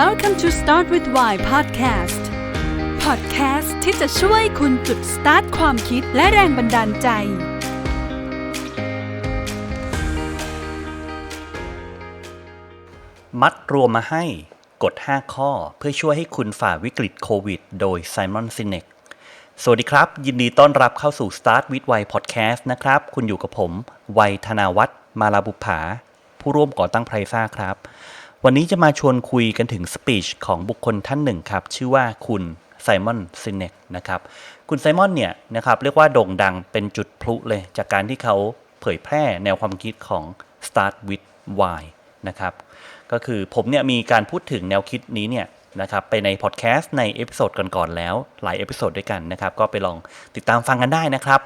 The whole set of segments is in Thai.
Welcome to Start with Why Podcast Podcast ที่จะช่วยคุณจุดสตาร์ทความคิดและแรงบันดาลใจ มัดรวมมาให้กฎ5ข้อเพื่อช่วยให้คุณฝ่าวิกฤตโควิด โดยไซมอนซินเนกสวัสดีครับ ยินดีต้อนรับเข้าสู่ Start with Why Podcast นะครับ คุณอยู่กับผม วัยธนาวัฒน์มาลาบุภาผู้ร่วมก่อตั้งไพรซ่าครับ วันนี้จะมาชวนคุยกันถึงสปีชของบุคคลท่านหนึ่งครับ ชื่อว่าคุณไซมอนซินเนกนะครับ คุณไซมอนเนี่ยนะครับเรียกว่าโด่งดังเป็นจุดพลุเลย จากการที่เขาเผยแพร่แนวความคิดของ Start with Why นะครับก็คือผมเนี่ยมีการพูดถึงแนวคิดนี้เนี่ยนะครับไปในพอดแคสต์ในเอพิโซดก่อนๆแล้ว หลายเอพิโซดด้วยกันนะครับก็ไปลองติดตามฟังกันได้นะครับ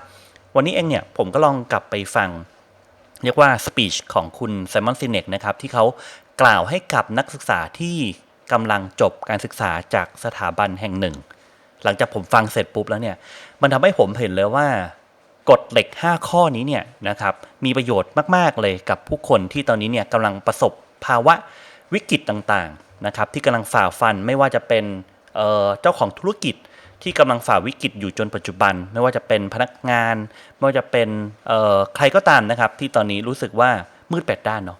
วันนี้เองเนี่ยผมก็ลองกลับไปฟัง เรียกว่าสปีชของคุณไซมอนซินเนกนะครับที่เขา กล่าวให้กับนักศึกษาที่กำลังจบการศึกษาจากสถาบันแห่งหนึ่ง หลังจากผมฟังเสร็จปุ๊บแล้วเนี่ยมันทำให้ผมเห็นเลยว่ากฎเหล็ก 5 ข้อนี้เนี่ยนะครับมีประโยชน์มาก ๆ เลยกับผู้คนที่ตอนนี้เนี่ยกำลังประสบภาวะวิกฤตต่างๆนะครับที่กำลังฝ่าฟันไม่ว่าจะเป็นเเจ้าของธุรกิจที่กำลังฝ่าวิกฤตอยู่จนปัจจุบัน ไม่ว่าจะเป็นพนักงาน ไม่ว่าจะเป็นใครก็ตามนะครับ ที่ตอนนี้รู้สึกว่ามืดแปดด้านเนาะ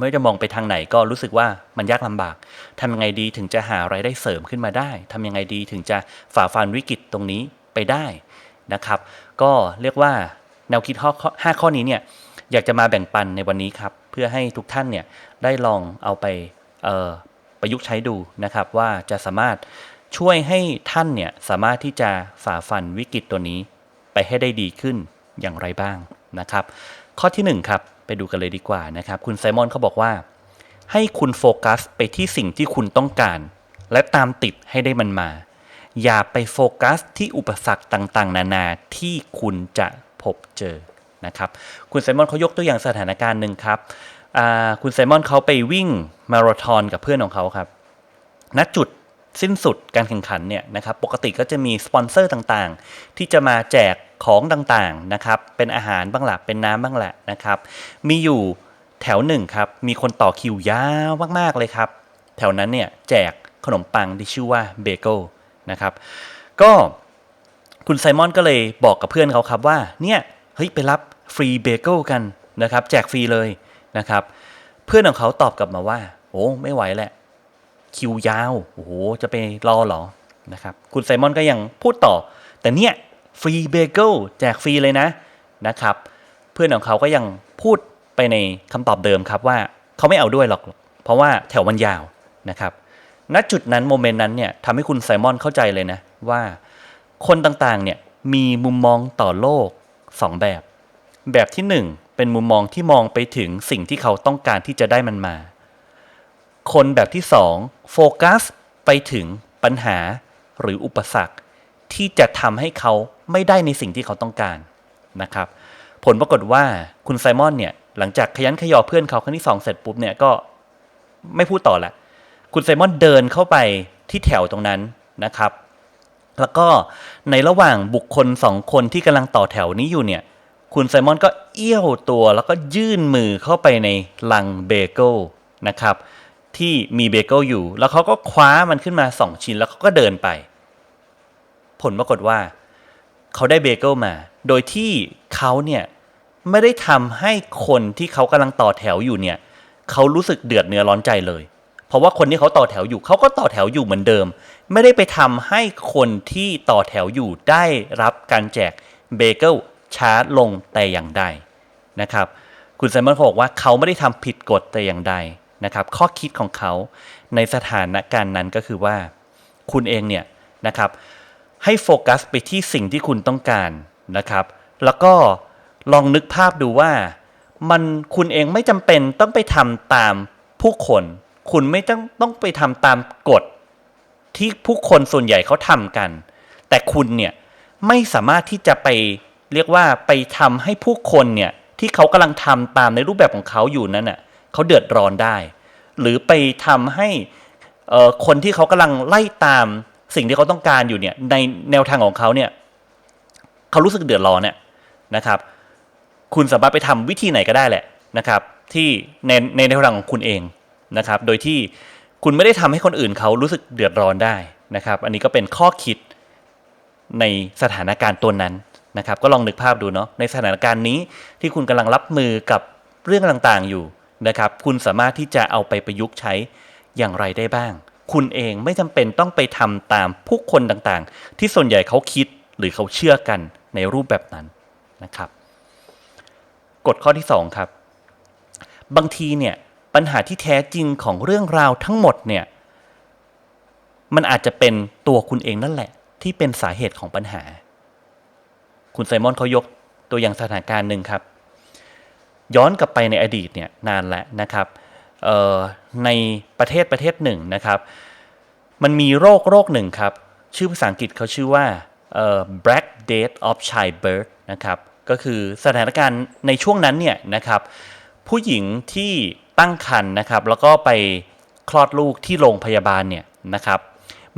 ไม่ว่าจะมองไปทางไหนก็รู้สึกว่ามันยากลำบากทำยังไงดีถึงจะหาไรายได้เสริมขึ้นมาได้ทำยังไงดีถึงจะฝ่าฟันวิกฤตตรงนี้ไปได้นะครับ ก็เรียกว่าแนวคิดห้าข้อนี้เนี่ยอยากจะมาแบ่งปันในวันนี้ครับ เพื่อให้ทุกท่านเนี่ยได้ลองเอาไปประยุกต์ใช้ดูนะครับ ว่าจะสามารถช่วยให้ท่านเนี่ยสามารถที่จะฝ่าฟันวิกฤตตัวนี้ไปให้ได้ดีขึ้นอย่างไรบ้างนะครับ ข้อที่หนึ่งครับ ไปดูกันเลยดีกว่านะครับ คุณไซมอนเขาบอกว่า ให้คุณโฟกัสไปที่สิ่งที่คุณต้องการ และตามติดให้ได้มันมา อย่าไปโฟกัสที่อุปสรรคต่างๆ นานาที่คุณจะพบเจอนะครับ คุณไซมอนเขายกตัวอย่างสถานการณ์หนึ่งครับคุณไซมอนเขาไปวิ่งมาราธอนกับเพื่อนของเขาครับณจุด สิ้นสุดการแข่งขันเนี่ยนะครับปกติก็จะมีสปอนเซอร์ต่างๆ ที่จะมาแจกของต่างๆนะครับเป็นอาหารบ้างหละเป็นน้ำบ้างแหละนะครับ มีอยู่แถวหนึ่งครับมีคนต่อคิวยาวมากๆเลยครับ แถวนั้นเนี่ยแจกขนมปังที่ชื่อว่าเบเกิลนะครับก็คุณไซมอนก็เลยบอกกับเพื่อนเขาครับว่าเนี่ยเฮ้ยไปรับฟรีเบเกิลกันนะครับแจกฟรีเลยนะครับ เพื่อนของเขาตอบกลับมาว่า โอ้ไม่ไหวแหละ คิวยาว โอ้โห จะไปรอเหรอ นะครับ คุณไซมอนก็ยังพูดต่อ แต่เนี่ย ฟรีเบเกิลแจกฟรีเลยนะ นะครับ เพื่อนของเขาก็ยังพูดไปในคำตอบเดิมครับว่าเขาไม่เอาด้วยหรอก เพราะว่าแถวมันยาวนะครับ ณ จุดนั้นโมเมนต์นั้นเนี่ยทำให้คุณไซมอนเข้าใจเลยนะ ว่าคนต่างๆ เนี่ยมีมุมมองต่อโลก 2 แบบ แบบที่ 1 เป็นมุมมองที่มองไปถึงสิ่งที่เขาต้องการที่จะได้มันมา คนแบบที่สองโฟกัสไปถึงปัญหาหรืออุปสรรค ที่จะทำให้เขาไม่ได้ในสิ่งที่เขาต้องการนะครับ ผลปรากฏว่าคุณไซมอนเนี่ยหลังจากขยันขยอเพื่อนเขาครั้งที่สองเสร็จปุ๊บเนี่ยก็ไม่พูดต่อละคุณไซมอนเดินเข้าไปที่แถวตรงนั้นนะครับ แล้วก็ในระหว่างบุคคลสองคนที่กำลังต่อแถวนี้อยู่เนี่ยคุณไซมอนก็เอี้ยวตัวแล้วก็ยื่นมือเข้าไปในลังเบเกิลนะครับ ที่มีเบเกิลอยู่ แล้วเขาก็คว้ามันขึ้นมา 2 ชิ้นแล้วเขาก็เดินไป ผลปรากฏว่า เขาได้เบเกิลมา โดยที่เขาเนี่ยไม่ได้ทำให้คนที่เขากำลังต่อแถวอยู่เนี่ยเขารู้สึกเดือดเนื้อร้อนใจเลย เพราะว่าคนที่เขาต่อแถวอยู่เขาก็ต่อแถวอยู่เหมือนเดิม ไม่ได้ไปทำให้คนที่ต่อแถวอยู่ได้รับการแจกเบเกิลช้าลงแต่อย่างใดนะครับ คุณไซมอนเขาบอกว่าเขาไม่ได้ทำผิดกฎแต่อย่างใด นะครับข้อคิดของเขาในสถานการณ์นั้นก็คือว่า คุณเองเนี่ยนะครับให้โฟกัสไปที่สิ่งที่คุณต้องการนะครับ แล้วก็ลองนึกภาพดูว่า มันคุณเองไม่จำเป็นต้องไปทำตามผู้คน คุณไม่ต้องต้องไปทำตามกฎที่ผู้คนส่วนใหญ่เขาทำกัน แต่คุณเนี่ยไม่สามารถที่จะไปเรียกว่าไปทำให้ผู้คนเนี่ยที่เขากำลังทำตามในรูปแบบของเขาอยู่นั้นน่ะ เขาเดือดร้อนได้ หรือไปทำให้คนที่เขากำลังไล่ตามสิ่งที่เขาต้องการอยู่เนี่ยในแนวทางของเขาเนี่ยเขารู้สึกเดือดร้อนเนี่ยนะครับ คุณสามารถไปทำวิธีไหนก็ได้แหละนะครับ ที่ในในแนวทางของคุณเองนะครับ โดยที่คุณไม่ได้ทำให้คนอื่นเขารู้สึกเดือดร้อนได้นะครับ อันนี้ก็เป็นข้อคิดในสถานการณ์ตัวนั้นนะครับ ก็ลองนึกภาพดูเนาะในสถานการณ์นี้ที่คุณกำลังรับมือกับเรื่องต่างๆอยู่ นะครับ คุณสามารถที่จะเอาไปประยุกต์ใช้อย่างไรได้บ้าง คุณเองไม่จำเป็นต้องไปทำตามผู้คนต่างๆ ที่ส่วนใหญ่เขาคิดหรือเขาเชื่อกันในรูปแบบนั้นนะครับ กฎข้อที่สองครับ บางทีเนี่ยปัญหาที่แท้จริงของเรื่องราวทั้งหมดเนี่ยมันอาจจะเป็นตัวคุณเองนั่นแหละ ที่เป็นสาเหตุของปัญหา คุณไซมอนเขายกตัวอย่างสถานการณ์หนึ่งครับ ย้อนกลับไปในอดีตเนี่ยนานแล้วนะครับในประเทศประเทศหนึ่งนะครับ มันมีโรคโรคหนึ่งครับ ชื่อภาษาอังกฤษเขาชื่อว่า black death of childbirth นะครับก็คือสถานการณ์ในช่วงนั้นเนี่ยนะครับผู้หญิงที่ตั้งครรภ์นะครับ แล้วก็ไปคลอดลูกที่โรงพยาบาลเนี่ยนะครับ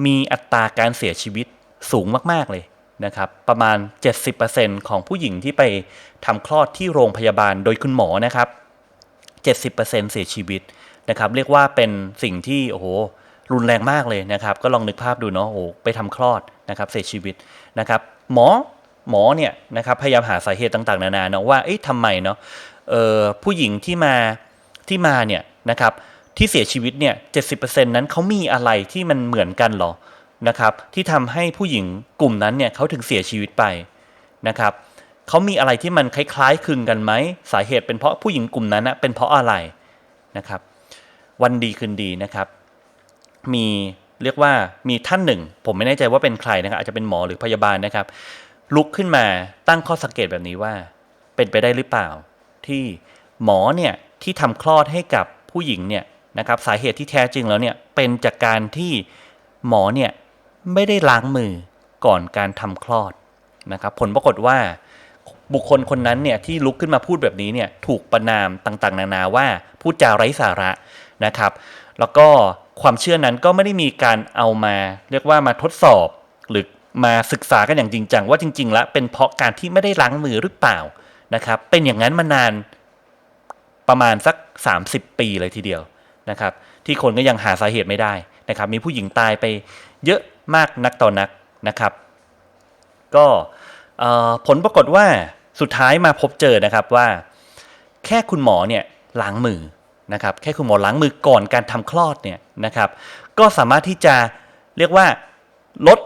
มีอัตราการเสียชีวิตสูงมาก ๆ เลย นะครับประมาณ 70%ของผู้หญิงที่ไปทำคลอดที่โรงพยาบาลโดยคุณหมอนะครับ 70%เสียชีวิตนะครับ เรียกว่าเป็นสิ่งที่โอ้โหรุนแรงมากเลยนะครับ ก็ลองนึกภาพดูเนาะโอ้โหไปทำคลอดนะครับเสียชีวิตนะครับ หมอหมอเนี่ยนะครับพยายามหาสาเหตุต่างๆ นานาเนาะว่าเอ๊ะทำไมเนาะเอ่อผู้หญิงที่มาที่มาเนี่ยนะครับที่เสียชีวิตเนี่ย70%นั้นเขามีอะไรที่มันเหมือนกันหรอ นะครับที่ทำให้ผู้หญิงกลุ่มนั้นเนี่ยเขาถึงเสียชีวิตไปนะครับเขามีอะไรที่มันคล้ายๆคลึงกันไหมสาเหตุเป็นเพราะผู้หญิงกลุ่มนั้นนะเป็นเพราะอะไรนะครับ วันดีคืนดีนะครับ มีเรียกว่ามีท่านหนึ่ง ผมไม่แน่ใจว่าเป็นใครนะครับอาจจะเป็นหมอหรือพยาบาลนะครับ ลุกขึ้นมาตั้งข้อสังเกตแบบนี้ว่า เป็นไปได้หรือเปล่า ที่หมอเนี่ยที่ทำคลอดให้กับผู้หญิงเนี่ยนะครับสาเหตุที่แท้จริงแล้วเนี่ยเป็นจากการที่หมอเนี่ย ไม่ได้ล้างมือก่อนการทำคลอดนะครับผลปรากฏว่าบุคคลคนนั้นเนี่ยที่ลุกขึ้นมาพูดแบบนี้เนี่ยถูกประนามต่างๆ นานาว่าพูดจาไร้สาระนะครับ แล้วก็ความเชื่อนั้นก็ไม่ได้มีการเอามา เรียกว่ามาทดสอบหรือมาศึกษากันอย่างจริงจังว่าจริง ๆ แล้วเป็นเพราะการที่ไม่ได้ล้างมือหรือเปล่านะครับ เป็นอย่างนั้นมานานประมาณสัก 30 ปีเลยทีเดียวนะครับ ที่คนก็ยังหาสาเหตุไม่ได้นะครับ มีผู้หญิงตายไปเยอะ มากนักต่อนักนะครับ ก็ผลปรากฏว่าสุดท้ายมาพบเจอนะครับว่า แค่คุณหมอเนี่ยล้างมือนะครับแค่คุณหมอล้างมือก่อนการทำคลอดเนี่ยนะครับ ก็สามารถที่จะเรียกว่าลด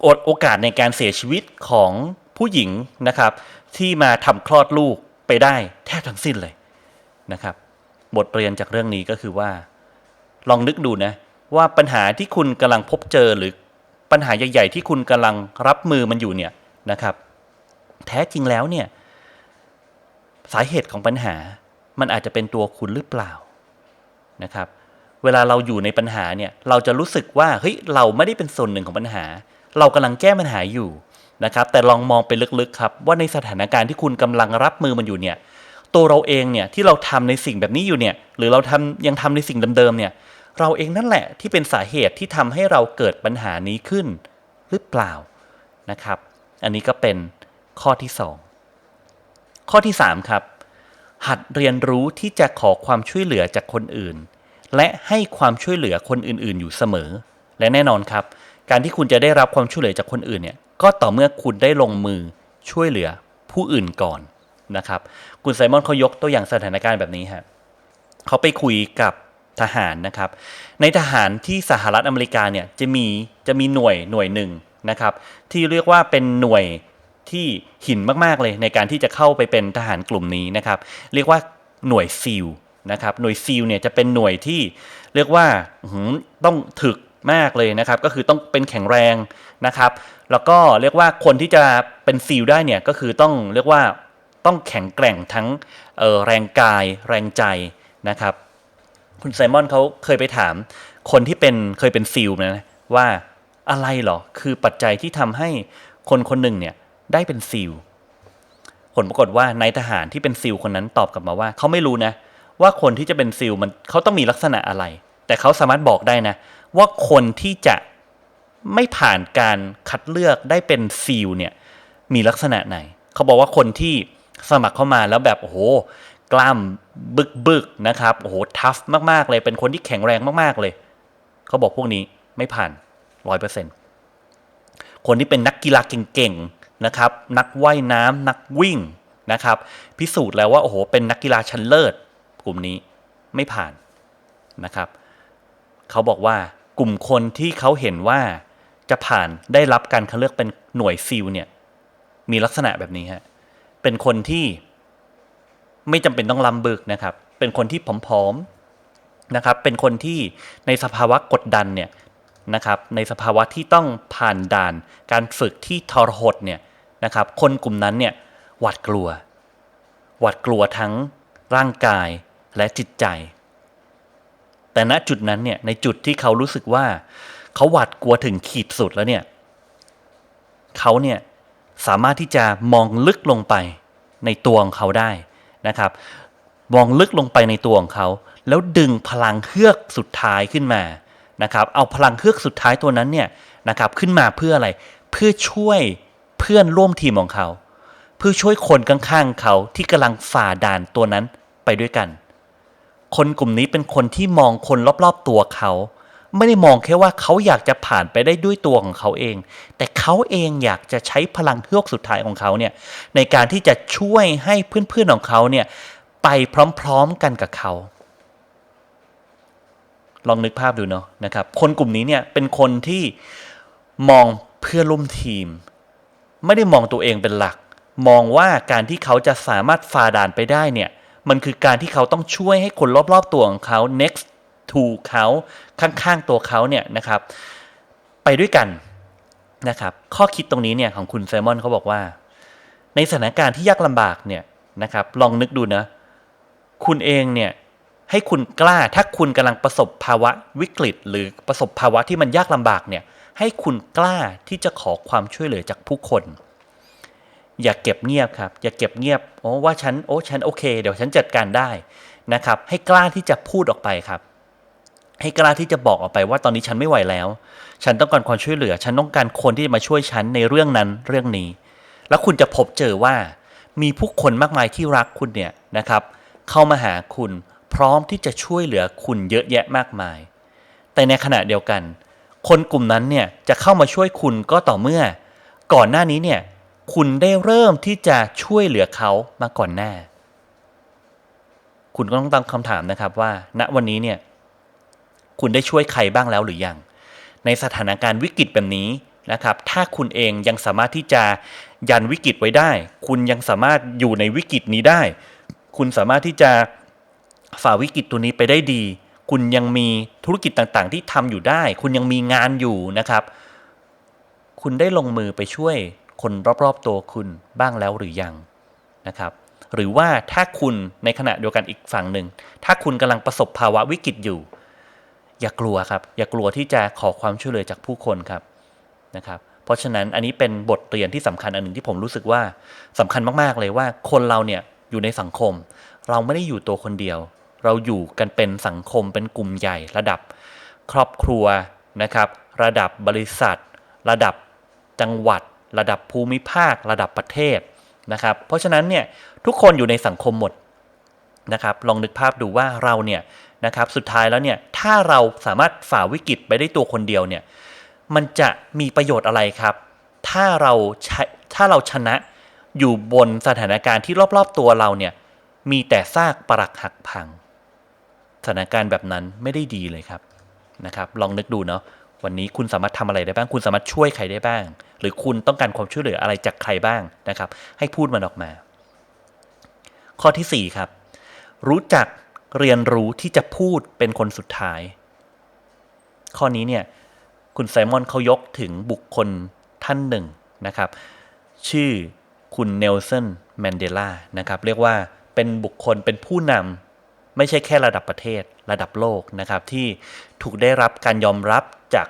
โอโอกาสในการเสียชีวิตของผู้หญิงนะครับ ที่มาทำคลอดลูกไปได้แทบทั้งสิ้นเลยนะครับ บทเรียนจากเรื่องนี้ก็คือว่า ลองนึกดูนะ ว่าปัญหาที่คุณกำลังพบเจอหรือปัญหาใหญ่ๆที่คุณกำลังรับมือมันอยู่เนี่ยนะครับ แท้จริงแล้วเนี่ยสาเหตุของปัญหามันอาจจะเป็นตัวคุณหรือเปล่านะครับ เวลาเราอยู่ในปัญหาเนี่ยเราจะรู้สึกว่าเฮ้ยเราไม่ได้เป็นส่วนหนึ่งของปัญหา เรากำลังแก้ปัญหาอยู่นะครับ แต่ลองมองไปลึกๆครับว่าในสถานการณ์ที่คุณกำลังรับมือมันอยู่เนี่ยตัวเราเองเนี่ยที่เราทำในสิ่งแบบนี้อยู่เนี่ยหรือเราทำยังทำในสิ่งเดิมๆเนี่ย เราเองนั่นแหละที่เป็นสาเหตุที่ทำให้เราเกิดปัญหานี้ขึ้นหรือเปล่านะครับ อันนี้ก็เป็นข้อที่สองข้อที่สามครับ หัดเรียนรู้ที่จะขอความช่วยเหลือจากคนอื่น และให้ความช่วยเหลือคนอื่น ๆ อยู่เสมอ และแน่นอนครับ การที่คุณจะได้รับความช่วยเหลือจากคนอื่นเนี่ยก็ต่อเมื่อคุณได้ลงมือช่วยเหลือผู้อื่นก่อนนะครับ คุณไซมอนเขายกตัวอย่างสถานการณ์แบบนี้ฮะเขาไปคุยกับ ทหารนะครับ ในทหารที่สหรัฐอเมริกาเนี่ยจะมีจะมีหน่วยหน่วยหนึ่งนะครับที่เรียกว่าเป็นหน่วยที่หินมากๆเลยในการที่จะเข้าไปเป็นทหารกลุ่มนี้นะครับ เรียกว่าหน่วยซีลนะครับหน่วยซีลเนี่ยจะเป็นหน่วยที่เรียกว่าต้องถึกมากเลยนะครับ ก็คือต้องเป็นแข็งแรงนะครับ แล้วก็เรียกว่าคนที่จะเป็นซีลได้เนี่ยก็คือต้องเรียกว่าต้องแข็งแกร่งทั้งออแรงกายแรงใจนะครับ คุณไซมอนเขาเคยไปถามคนที่เป็นเคยเป็นซีลนะว่าอะไรหรอ คือปัจจัยที่ทำให้คนคนหนึ่งเนี่ยได้เป็นซีลผลปรากฏว่านายทหารที่เป็นซีลคนนั้นตอบกลับมาว่าเขาไม่รู้นะ ว่าคนที่จะเป็นซีลมันเขาต้องมีลักษณะอะไร แต่เขาสามารถบอกได้นะ ว่าคนที่จะไม่ผ่านการคัดเลือกได้เป็นซีลเนี่ยมีลักษณะไหน เขาบอกว่าคนที่สมัครเข้ามาแล้วแบบโอ้โหกล้าม บึกบึกนะครับโอ้โหทัฟมากๆเลยเป็นคนที่แข็งแรงมากๆเลย เขาบอกพวกนี้ไม่ผ่านร้อยเปอร์เซ็นตคนที่เป็นนักกีฬาเก่งๆนะครับ นักว่ายน้ำนักวิ่งนะครับ พิสูจน์แล้วว่าโอ้โหเป็นนักกีฬาชั้นเลิศกลุ่มนี้ไม่ผ่านนะครับ เขาบอกว่ากลุ่มคนที่เขาเห็นว่าจะผ่านได้รับการคัดเลือกเป็นหน่วยซิลเนี่ยมีลักษณะแบบนี้ฮะเป็นคนที่ ไม่จำเป็นต้องลำบึกนะครับ เป็นคนที่ผอมๆนะครับ เป็นคนที่ในสภาวะกดดันเนี่ยนะครับ ในสภาวะที่ต้องผ่านด่านการฝึกที่ทรหดเนี่ยนะครับ คนกลุ่มนั้นเนี่ยหวาดกลัว หวาดกลัวทั้งร่างกายและจิตใจ แต่ณจุดนั้นเนี่ยในจุดที่เขารู้สึกว่า เขาหวาดกลัวถึงขีดสุดแล้วเนี่ยเขาเนี่ยสามารถที่จะมองลึกลงไปในตัวของเขาได้ นะครับมองลึกลงไปในตัวของเขา แล้วดึงพลังเฮือกสุดท้ายขึ้นมานะครับเอาพลังเฮือกสุดท้ายตัวนั้นเนี่ยนะครับขึ้นมาเพื่ออะไรเพื่อช่วยเพื่อนร่วมทีมของเขา เพื่อช่วยคนข้างๆเขาที่กำลังฝ่าด่านตัวนั้นไปด้วยกัน คนกลุ่มนี้เป็นคนที่มองคนรอบๆตัวเขา ไม่ได้มองแค่ว่าเขาอยากจะผ่านไปได้ด้วยตัวของเขาเอง แต่เขาเองอยากจะใช้พลังเฮือกสุดท้ายของเขาเนี่ยในการที่จะช่วยให้เพื่อนๆของเขาเนี่ยไปพร้อมๆกันกับเขา ลองนึกภาพดูเนาะนะครับ คนกลุ่มนี้เนี่ยเป็นคนที่มองเพื่อร่วมทีม ไม่ได้มองตัวเองเป็นหลัก มองว่าการที่เขาจะสามารถฝ่าด่านไปได้เนี่ยมันคือการที่เขาต้องช่วยให้คนรอบๆตัวของเขา next to เขาข้างๆตัวเขาเนี่ยนะครับ ไปด้วยกันนะครับ ข้อคิดตรงนี้เนี่ยของคุณไซมอนเขาบอกว่า ในสถานการณ์ที่ยากลำบากเนี่ยนะครับ ลองนึกดูนะ คุณเองเนี่ยให้คุณกล้าถ้าคุณกำลังประสบภาวะวิกฤต หรือประสบภาวะที่มันยากลำบากเนี่ยให้คุณกล้าที่จะขอความช่วยเหลือจากผู้คน อย่าเก็บเงียบครับ อย่าเก็บเงียบโอ้ว่าฉันโอ้ฉันโอเค เดี๋ยวฉันจัดการได้นะครับ ให้กล้าที่จะพูดออกไปครับ ให้กล้าที่จะบอกออกไปว่าตอนนี้ฉันไม่ไหวแล้ว ฉันต้องการความช่วยเหลือ ฉันต้องการคนที่จะมาช่วยฉันในเรื่องนั้นเรื่องนี้ แล้วคุณจะพบเจอว่า มีผู้คนมากมายที่รักคุณเนี่ยนะครับ เข้ามาหาคุณพร้อมที่จะช่วยเหลือคุณเยอะแยะมากมาย แต่ในขณะเดียวกัน คนกลุ่มนั้นเนี่ยจะเข้ามาช่วยคุณก็ต่อเมื่อ ก่อนหน้านี้เนี่ยคุณได้เริ่มที่จะช่วยเหลือเขามาก่อนหน้า คุณก็ต้องตั้งคำถามนะครับว่า ณวันนี้เนี่ย คุณได้ช่วยใครบ้างแล้วหรือยัง ในสถานการณ์วิกฤตแบบนี้นะครับ ถ้าคุณเองยังสามารถที่จะยันวิกฤตไว้ได้ คุณยังสามารถอยู่ในวิกฤตนี้ได้ คุณสามารถที่จะฝ่าวิกฤตตัวนี้ไปได้ดี คุณยังมีธุรกิจต่างๆ ที่ทำอยู่ได้ คุณยังมีงานอยู่นะครับ คุณได้ลงมือไปช่วยคนรอบๆตัวคุณบ้างแล้วหรือยังนะครับ หรือว่าถ้าคุณในขณะเดียวกันอีกฝั่งหนึ่ง ถ้าคุณกำลังประสบภาวะวิกฤตอยู่ อย่ากลัวครับ อย่ากลัวที่จะขอความช่วยเหลือจากผู้คนครับนะครับ เพราะฉะนั้นอันนี้เป็นบทเรียนที่สำคัญอันหนึ่งที่ผมรู้สึกว่าสำคัญมากๆเลยว่าคนเราเนี่ยอยู่ในสังคม เราไม่ได้อยู่ตัวคนเดียว เราอยู่กันเป็นสังคมเป็นกลุ่มใหญ่ ระดับครอบครัวนะครับ ระดับบริษัท ระดับจังหวัด ระดับภูมิภาค ระดับประเทศนะครับ เพราะฉะนั้นเนี่ยทุกคนอยู่ในสังคมหมดนะครับ ลองนึกภาพดูว่าเราเนี่ย นะครับ สุดท้ายแล้วเนี่ยถ้าเราสามารถฝ่าวิกฤตไปได้ตัวคนเดียวเนี่ยมันจะมีประโยชน์อะไรครับ ถ้าเราชถ้าเราชนะอยู่บนสถานการณ์ที่รอบๆตัวเราเนี่ยมีแต่ซากปรักหักพัง สถานการณ์แบบนั้นไม่ได้ดีเลยครับนะครับ ลองนึกดูเนาะวันนี้คุณสามารถทำอะไรได้บ้าง คุณสามารถช่วยใครได้บ้าง หรือคุณต้องการความช่วยเหลืออะไรจากใครบ้างนะครับ ให้พูดมันออกมา ข้อที่4ครับ รู้จัก เรียนรู้ที่จะพูดเป็นคนสุดท้าย ข้อนี้เนี่ยคุณไซมอนเขายกถึงบุคคลท่านหนึ่งนะครับ ชื่อคุณเนลสันแมนเดลานะครับ เรียกว่าเป็นบุคคลเป็นผู้นำไม่ใช่แค่ระดับประเทศระดับโลกนะครับ ที่ถูกได้รับการยอมรับจาก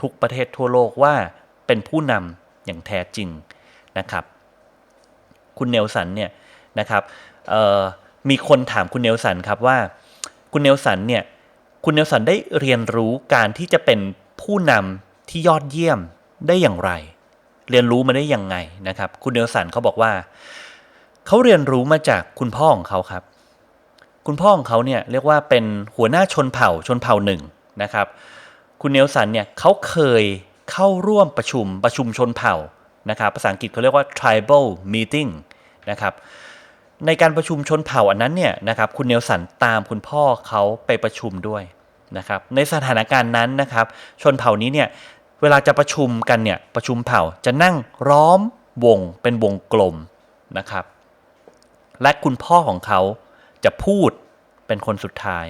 ทุกประเทศทั่วโลกว่าเป็นผู้นำอย่างแท้จริงนะครับ คุณเนลสันเนี่ยนะครับ มีคนถามคุณเนลสันครับว่า คุณเนลสันเนี่ยคุณเนลสันได้เรียนรู้การที่จะเป็นผู้นำที่ยอดเยี่ยมได้อย่างไร เรียนรู้มาได้ยังไงนะครับ คุณเนลสันเขาบอกว่าเขาเรียนรู้มาจากคุณพ่อของเขาครับ คุณพ่อของเขาเนี่ยเรียกว่าเป็นหัวหน้าชนเผ่าชนเผ่าหนึ่งนะครับ คุณเนลสันเนี่ยเขาเคยเข้าร่วมประชุมประชุมชนเผ่านะครับ ภาษาอังกฤษเขาเรียกว่า tribal meeting นะครับ ในการประชุมชนเผ่าอันนั้นเนี่ยนะครับคุณเนลสันตามคุณพ่อเขาไปประชุมด้วยนะครับในสถานการณ์นั้นนะครับ ชนเผ่านี้เนี่ยเวลาจะประชุมกันเนี่ยประชุมเผ่าจะนั่งล้อมวงเป็นวงกลมนะครับ และคุณพ่อของเขาจะพูดเป็นคนสุดท้าย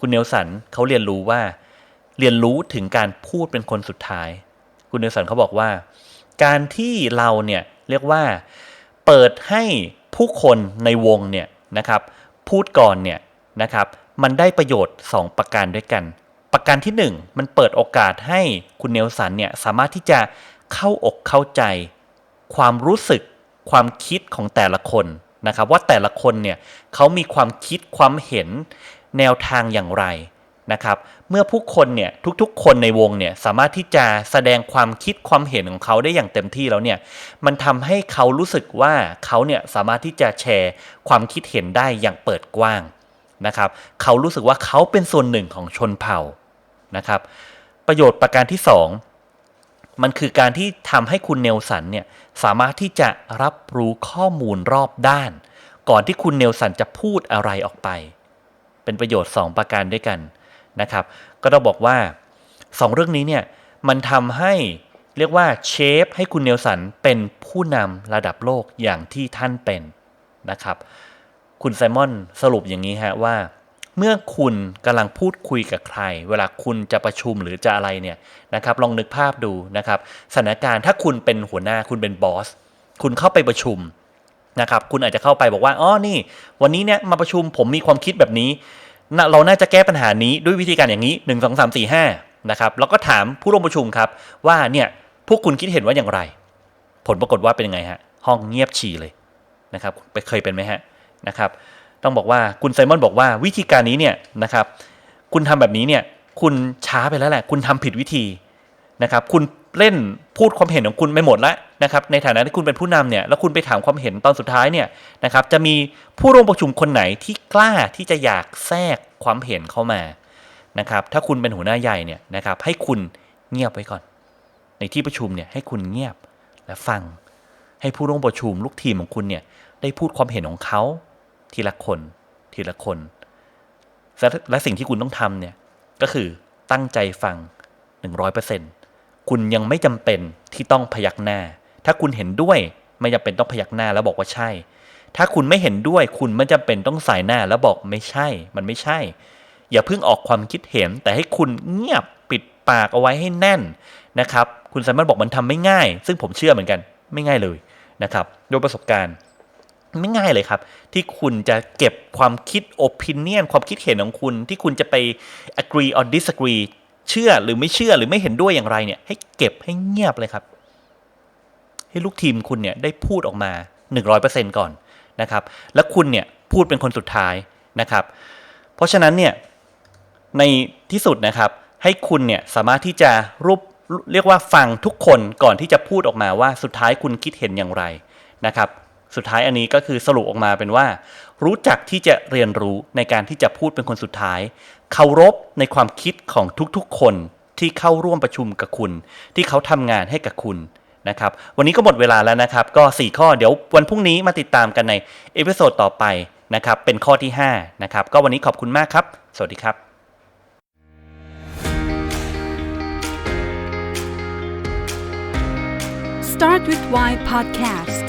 คุณเนลสันเขาเรียนรู้ว่า เรียนรู้ถึงการพูดเป็นคนสุดท้าย คุณเนลสันเขาบอกว่า การที่เราเนี่ยเรียกว่า เปิดให้ผู้คนในวงเนี่ยนะครับพูดก่อนเนี่ยนะครับมันได้ประโยชน์ 2 ประการด้วยกัน ประการที่ 1 มันเปิดโอกาสให้คุณเนลสันเนี่ยสามารถที่จะเข้าอกเข้าใจ ความรู้สึกความคิดของแต่ละคนนะครับว่าแต่ละคนเนี่ยเขามีความคิดความเห็นแนวทางอย่างไร นะครับ เมื่อผู้คนเนี่ยทุกๆ คนในวงเนี่ยสามารถที่จะแสดงความคิดความเห็นของเขาได้อย่างเต็มที่แล้วเนี่ยมันทำให้เขารู้สึกว่าเขาเนี่ยสามารถที่จะแชร์ความคิดเห็นได้อย่างเปิดกว้างนะครับเขารู้สึกว่าเขาเป็นส่วนหนึ่งของชนเผ่านะครับ ประโยชน์ประการที่สองมันคือการที่ทำให้คุณเนลสันเนี่ยสามารถที่จะรับรู้ข้อมูลรอบด้าน ก่อนที่คุณเนลสันจะพูดอะไรออกไป เป็นประโยชน์ 2 ประการด้วยกัน นะครับ ก็ต้องบอกว่า 2 เรื่องนี้เนี่ยมันทำให้เรียกว่าเชฟให้คุณเนลสันเป็นผู้นำระดับโลกอย่างที่ท่านเป็นนะครับ คุณไซมอนสรุปอย่างนี้ฮะว่า เมื่อคุณกำลังพูดคุยกับใคร เวลาคุณจะประชุมหรือจะอะไรเนี่ยนะครับ ลองนึกภาพดูนะครับสถานการณ์ถ้าคุณเป็นหัวหน้าคุณเป็นบอสคุณเข้าไปประชุมนะครับ คุณอาจจะเข้าไปบอกว่าอ๋อนี่ วันนี้เนี่ยมาประชุมผมมีความคิดแบบนี้ เราน่าจะแก้ปัญหานี้ด้วยวิธีการอย่างนี้ 1 2 3 4 5นะครับแล้วก็ถามผู้ร่วมประชุมครับ ว่าเนี่ยพวกคุณคิดเห็นว่าอย่างไร ผลปรากฏว่าเป็นยังไงฮะห้องเงียบฉี่เลยนะครับไปเคยเป็นไหมฮะนะครับต้องบอกว่าคุณไซมอนบอกว่าวิธีการนี้เนี่ยนะครับคุณทำแบบนี้เนี่ยคุณช้าไปแล้วแหละ คุณทำผิดวิธีนะครับ คุณ เล่นพูดความเห็นของคุณไม่หมดแล้วนะครับในฐานะที่คุณเป็นผู้นำเนี่ยแล้วคุณไปถามความเห็นตอนสุดท้ายเนี่ยนะครับจะมีผู้ร่วมประชุมคนไหนที่กล้าที่จะอยากแทรกความเห็นเข้ามานะครับถ้าคุณเป็นหัวหน้าใหญ่เนี่ยนะครับให้คุณเงียบไว้ก่อน ในที่ประชุมเนี่ยให้คุณเงียบและฟัง ให้ผู้ร่วมประชุมลูกทีมของคุณเนี่ยได้พูดความเห็นของเขาทีละคนทีละคน และและสิ่งที่คุณต้องทำเนี่ยก็คือตั้งใจฟัง 100% คุณยังไม่จำเป็นที่ต้องพยักหน้า ถ้าคุณเห็นด้วยไม่จำเป็นต้องพยักหน้าแล้วบอกว่าใช่ ถ้าคุณไม่เห็นด้วยคุณไม่จำเป็นต้องสายหน้าแล้วบอกไม่ใช่ มันไม่ใช่ อย่าเพิ่งออกความคิดเห็น แต่ให้คุณเงียบปิดปากเอาไว้ให้แน่นนะครับ คุณไซมอนบอกมันทำไม่ง่าย ซึ่งผมเชื่อเหมือนกัน ไม่ง่ายเลยนะครับ โดยประสบการณ์ไม่ง่ายเลยครับ ที่คุณจะเก็บความคิด opinion ความคิดเห็นของคุณที่คุณจะไป agree or disagree เชื่อหรือไม่เชื่อหรือไม่เห็นด้วยอย่างไรเนี่ยให้เก็บให้เงียบเลยครับ ให้ลูกทีมคุณเนี่ยได้พูดออกมา 100%ก่อนนะครับ แล้วคุณเนี่ยพูดเป็นคนสุดท้ายนะครับ เพราะฉะนั้นเนี่ยในที่สุดนะครับให้คุณเนี่ยสามารถที่จะรูปเรียกว่าฟังทุกคนก่อนที่จะพูดออกมาว่าสุดท้ายคุณคิดเห็นอย่างไรนะครับ สุดท้ายอันนี้ก็คือสรุปออกมาเป็นว่า รู้จักที่จะเรียนรู้ในการที่จะพูดเป็นคนสุดท้าย เคารพในความคิดของทุกๆ คนที่เข้าร่วมประชุมกับคุณ ที่เขาทำงานให้กับคุณนะครับ วันนี้ก็หมดเวลาแล้วนะครับ ก็ 4 ข้อเดี๋ยววันพรุ่งนี้มาติดตามกันในเอพิโซดต่อไปนะครับ เป็นข้อที่ 5 นะครับ ก็วันนี้ขอบคุณมากครับ สวัสดีครับ Start with Why Podcast